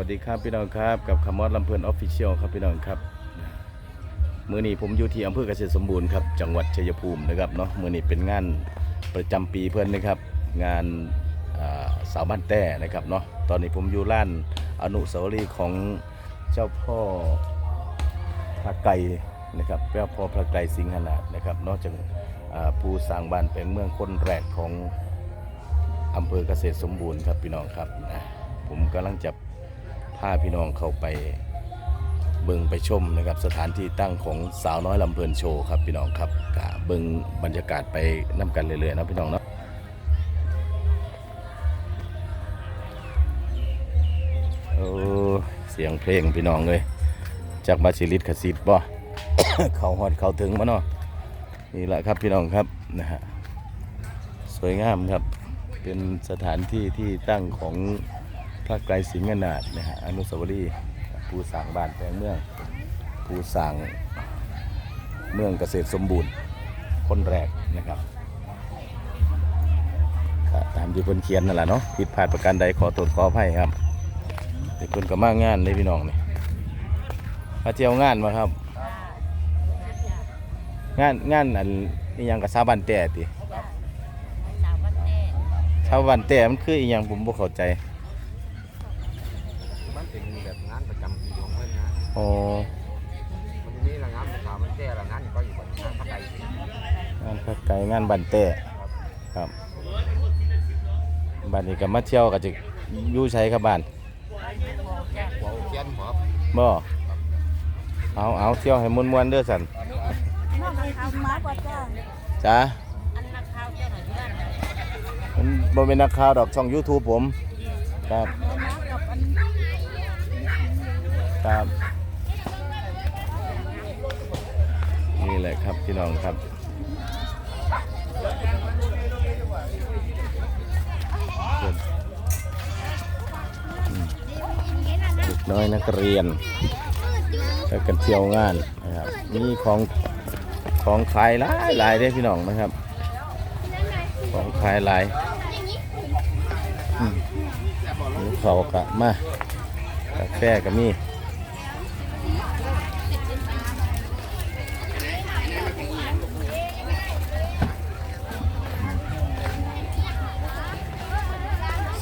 วัสดีครับพี่น้องครับกับคำมอดลำเพลินออฟฟิเชียลครับพี่น้องครับมือนี้ผมอยู่ที่อำเภอเกษตรสมบูรณ์ครับจังหวัดชัยภูมินะครับเนาะมือนี้เป็นงานประจำปีเพื่อนนะครับ งานาสาวบ้านแต้นะครับเนาะตอนนี้ผมอยู่ร้านอนุสาวรีย์ของเจ้าพ่อพระไก่นะครับเจ้าพ่อพระไก่สิงหนาถนะครับนอกจากผู้สร้างบ้านแปลงเมืองคนแรกของอำเภอเกษตรสมบูรณ์ครับพี่น้องครับนะผมกำลังจะ พาพี่น้องเข้าไปเบิ่งไปชมนะครับสถานที่ตั้งของสาวน้อยลำเพลินโชว์ครับพี่น้องครับกะเบิ่งบรรยากาศไปน้กันเรื่อยๆนะพี่น้องเนาะโอ้เสียงเพลงพี่น้องเลยจากมาชิลิตขสิทธิ์บ่เขาฮอดเขาถึงมาเนาะนี่แหละครับพี่น้องครับนะฮะสวยงามครับเป็นสถานที่ที่ตั้งของ พระไกรสิงห์นาถนะฮะอนุสาวรีย์ผู้สร้างบ้านแปลงเมืองผู้สร้างเมืองเกษตรสมบูรณ์คนแรกนะครับก็ตามที่เพิ่นเขียนนั่นแหละเนาะผิดพลาดประการใดขอตรวจขออภัยครับนี่เพิ่นก็มางานเลยพี่น้องนี่มาเที่ยวงานมาครับ งานงานอันนี่ยังกับซาบันแต่ติสาวบ้านแต้ชาวบันแต่มันคืออีหยังผมบ่เข้าใจ มันเป็นแบบงานประจำปีของเพื่ อ๋อมันจะมีละงานภาษามันแก้ละงานก็อยู่บนงานพระไก่งานพักไกลงานบันเต้ครับบ้านนี้ก็มาเที่ยวก็จะยู่ใช้ครับบ้านหัวเขียนหัวบ่เอาเอาเที่ยวให้มวนมันเอามากกว่าจ้าจ้าอันจ้าหน่อยเพื่อนมันบ่เป็นนักข่าวดอกช่อง YouTube ผม ครับ ครับ แหละครับพี่น้องครับเด็กน้อยนักเรียนแล้วกันเที่ยวงานนะครับนี่ของของขายหลายหลายได้พี่น้องนะครับ ของขายหลายนี่เขากะมากาแฟก็มี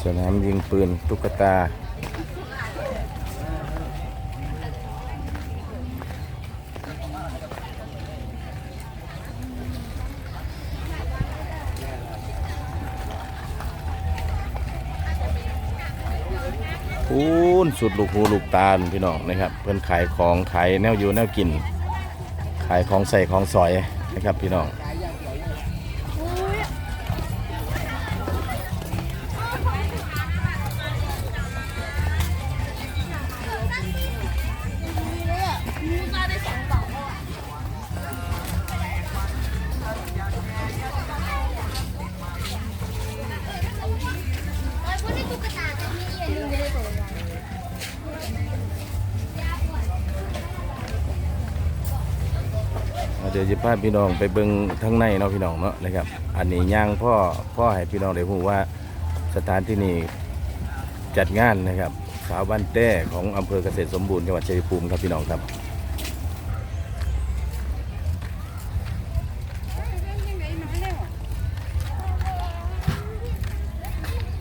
สนามยิงปืนตุ๊กตา พูนสุดลูกหูลูกตาลพี่น้องนะครับ เพื่อนขายของขายแนวอยู่แนวกิน ขายของใส่ของสอยนะครับพี่น้อง ดี๋ยวจะพาพี่น้องไปเบิ่งทั้งในเนาะพี่น้องเนาะนะครับ อันนี้ย่างพ่อพ่อให้พี่น้องได้รู้ว่าสถานที่นี้จัดงานนะครับ สาวบ้านแต้ของอำเภอเกษตรสมบูรณ์จังหวัดชัยภูมิครับพี่น้องครับ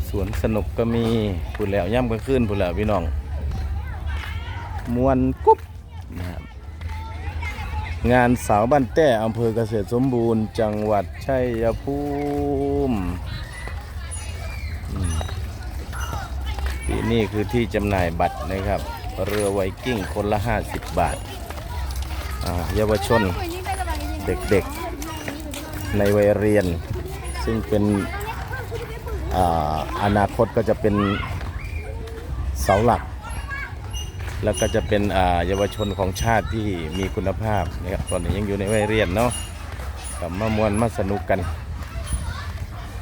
สวนสนุกก็มีพูดแล้วย่ำกลางคืนพูดแล้วพี่น้อง มวนกุ๊บนะครับ งานสาวบ้านแต้อำเภอเกษตรสมบูรณ์ จังหวัดชัยภูมิอืมปีนี้คือที่จำหน่ายบัตรนะครับ เรือไวกิ้งคนละ 50 บาทอ่าเยาวชนเด็กๆในวัยเรียน ซึ่งเป็นออนาคตก็จะเป็นเสาหลัก แล้วก็จะเป็นเยาวชนของชาติที่มีคุณภาพนะครับตอนนี้ยังอยู่ในวัยเรียนเนาะกับมามวนมาสนุกกัน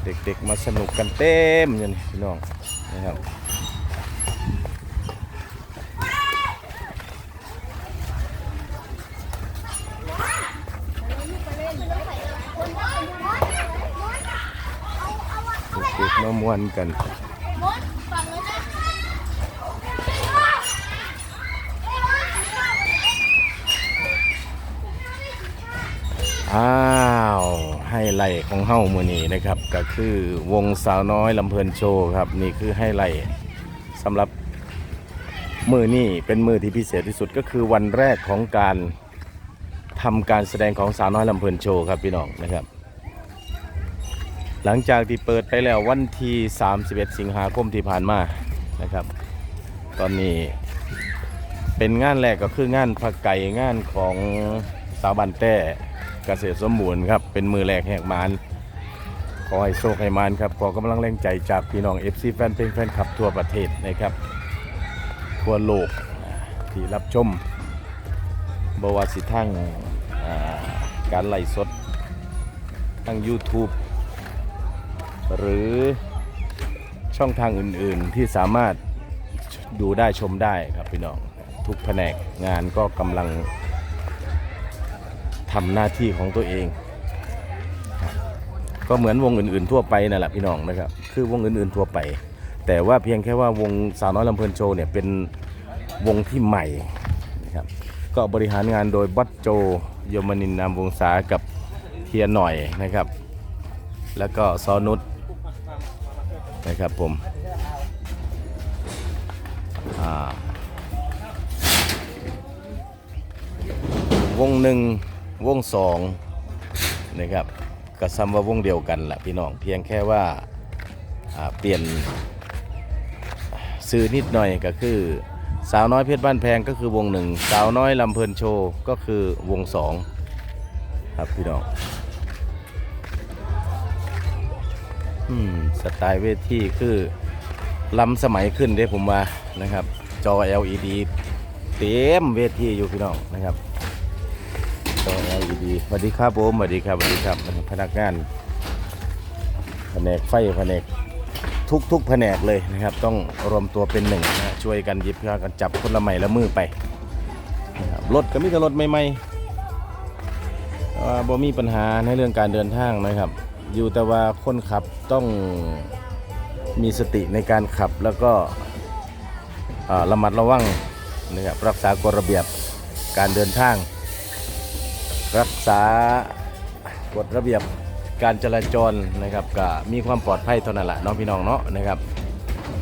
เด็กๆมาสนุกกันเต็มอยู่นี่พี่น้องนะครับเด็กๆมามวนกัน อ้าวไฮไลท์ของเฮ้ามือนี้นะครับ ก็คือวงสาวน้อยลำเพลินโชว์ครับ นี่คือไฮไลท์สำหรับมือนี้เป็นมือที่พิเศษที่สุดก็คือวันแรกของการทำการแสดงของสาวน้อยลำเพลินโชว์ครับพี่น้องนะครับ หลังจากที่เปิดไปแล้ววันที่ 31 สิงหาคมที่ผ่านมานะครับ ตอนนี้เป็นงานแรกก็คืองานผักไก่งานของสาวบันแต้ เกษตรสมบูรณ์ครับ เป็นมือแรกแหกมานขอให้โชคให้มานครับ ขอกำลังแรงใจจากพี่น้อง FC แฟนเพลงแฟนคลับทั่วประเทศนะครับ ทั่วโลกที่รับชมบวาสิทั้งการไล่สดทาง YouTube หรือช่องทางอื่นๆที่สามารถดูได้ชมได้ครับพี่น้อง ทุกแผนกงานก็กำลัง ทำหน้าที่ของตัวเอง ก็เหมือนวงอื่น ๆ ทั่วไปนั่นแหละพี่น้องนะครับ คือวงอื่น ๆ ทั่วไป แต่ว่าเพียงแค่ว่าวงสาวน้อยลำเพลินโชว์เนี่ยเป็นวงที่ใหม่นะครับก็บริหารงานโดยบัตโจโยมนินนามวงศากับเฮียหน่อยนะครับ แล้วก็ซอนุชนะครับผมวงหนึ่ง วงสองนะครับก็ซ้ำว่าวงเดียวกันแหละพี่น้องเพียงแค่ว่าาเปลี่ยนซื้อนิดหน่อยก็คือ สาวน้อยเพชรบ้านแพงก็คือวงหนึ่งสาวน้อยลำเพลินโชว์ก็คือวงสองครับพี่น้องสไตล์เวทีคือล้ำสมัยขึ้นเด้ผมว่านะครับ จอ LED เต็มเวทีอยู่พี่น้องนะครับ จอ LED สวัสดีครับผมสวัสดีครับสวัสดีครับพนักงานแผนกไฟแผนกทุกทุกแผนกเลยนะครับ ต้องรวมตัวเป็นหนึ่งนะช่วยกันยิบช่วยกันจับคนละไม้ละมือไปนะครับรถก็มีแต่รถใหม่ๆบ่มีปัญหาในเรื่องการเดินทางนะครับ อยู่แต่ว่าคนขับต้องมีสติในการขับแล้วก็ระมัดระวังนะครับรักษากฎระเบียบการเดินทาง รักษากฎระเบียบการจราจรนะครับก็มีความปลอดภัยเท่านั้นแหละน้องพี่น้องเนาะนะครับ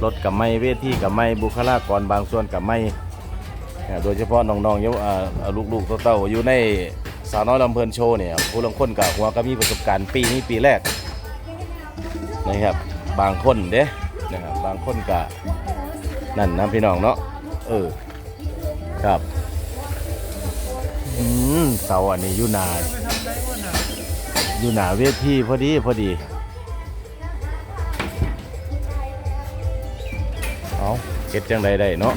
รถกับไม่เวทีกับไม่บุคลากรบางส่วนกับไม่อ่าโดยเฉพาะน้องๆเยาวอ่าลูกๆเต้าๆอยู่ในสาวน้อยลำเพลินโชว์เนี่ยผู้ลงคนกับหัวก็มีประสบการณ์ปีนี้ปีแรกนะครับบางคนเด้นะครับบางคนกับนั่นนะพี่น้องเนาะเออครับ อืมเสาอันนี้อยู่หนาอยู่หนาเวทีพอดีพอดีเอาเก็ดจังใดได้เนาะ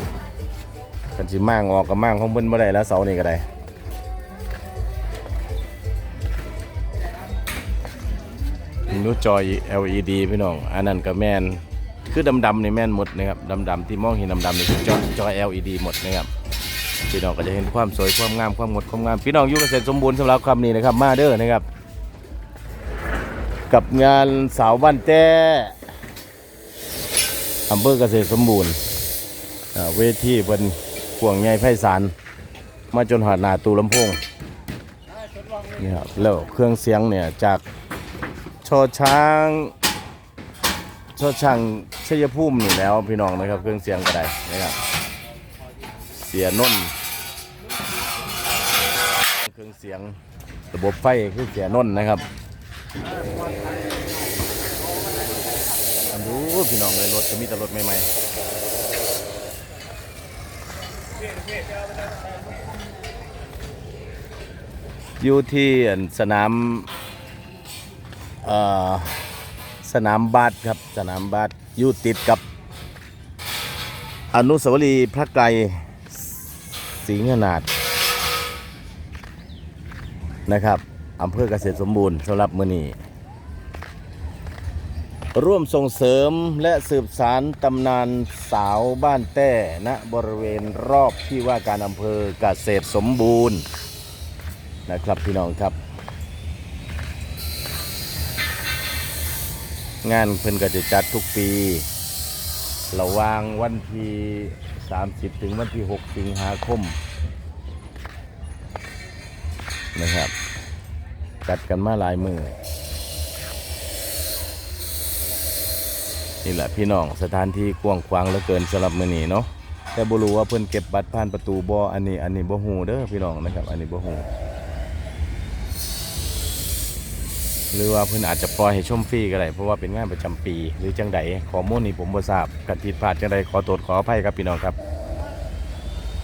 กันสิมั่างออกกับมั่างของเพิ่นบ่ได้แล้วเสานี่ก็ได้นูจอย LED พี่น้อง อันนั้นก็แมนคือดำๆนี่แม่นหมดนะครับ ดำๆที่มองเห็นดำๆนี่คือจอจอ LED หมดนะครับ พี่น้องก็จะเห็นความสวยความงามความงดความงามพี่น้องอยู่เกษตรสมบูรณ์สำหรับคำนี้นะครับมาเด้อนะครับ กับงานสาวบ้านแต้อำเภอเกษตรสมบูรณ์เวทีเป็นพวงใหญ่ไพศาลมาจนหอดหนาตูลำโพงนี่ครับแล้วเครื่องเสียงเนี่ยจากชอช้างชอช่างชัยภูมินี่แล้วพี่น้องนะครับ เครื่องเสียงก็ได้นะครับเสียนนท์ เครื่องเสียงระบบไฟคือเสียนนนะครับดูพี่น้องเลยรถจะมีแต่รถใหม่ๆอยู่ที่อันสนามอ่อสนามบาสครับสนามบาสอยู่ติดกับ อนุสาวรีย์พระไกรสิงห์นาด นะครับอำเภอเกษตรสมบูรณ์สำหรับมือนี้ร่วมส่งเสริมและสืบสารตำนานสาวบ้านแต้ณบริเวณรอบที่ว่าการอำเภอเกษตรสมบูรณ์นะครับพี่น้องครับ งานเพิ่นก็จะจัดทุกปี ระหว่างวันที่ 30 ถึงวันที่ 6 สิงหาคม นะครับจัดกันมาหลายมือนี่แหละพี่น้องสถานที่กว้างขวางเหลือเกินสำหรับมือนี้เนาะแต่บ่รู้ว่าเพิ่นเก็บบัตรผ่านประตูบ่อันนี้ อันนี้บ่ฮู้เด้อพี่น้องนะครับ อันนี้บ่ฮู้หรือว่าเพิ่นอาจจะปล่อยให้ชมฟรีก็ได้เพราะว่าเป็นงานประจำปี หรือจังใดข้อมูลนี้ผมบ่ทราบกันผิดพลาดจังใดขอโทษขออภัยครับพี่น้องครับ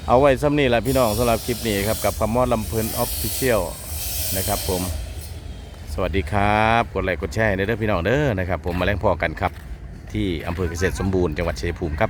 เอาไว้ซ้ำนี่แหละพี่น้องสำหรับคลิปนี้ครับกับคำมอดลำเพลินออฟฟิเชียลนะครับผม สวัสดีครับ กดไลค์กดแชร์ให้เด้อพี่น้องเด้อนะครับผมมาแล้งพอกันครับ ที่อำเภอเกษตรสมบูรณ์จังหวัดชัยภูมิครับ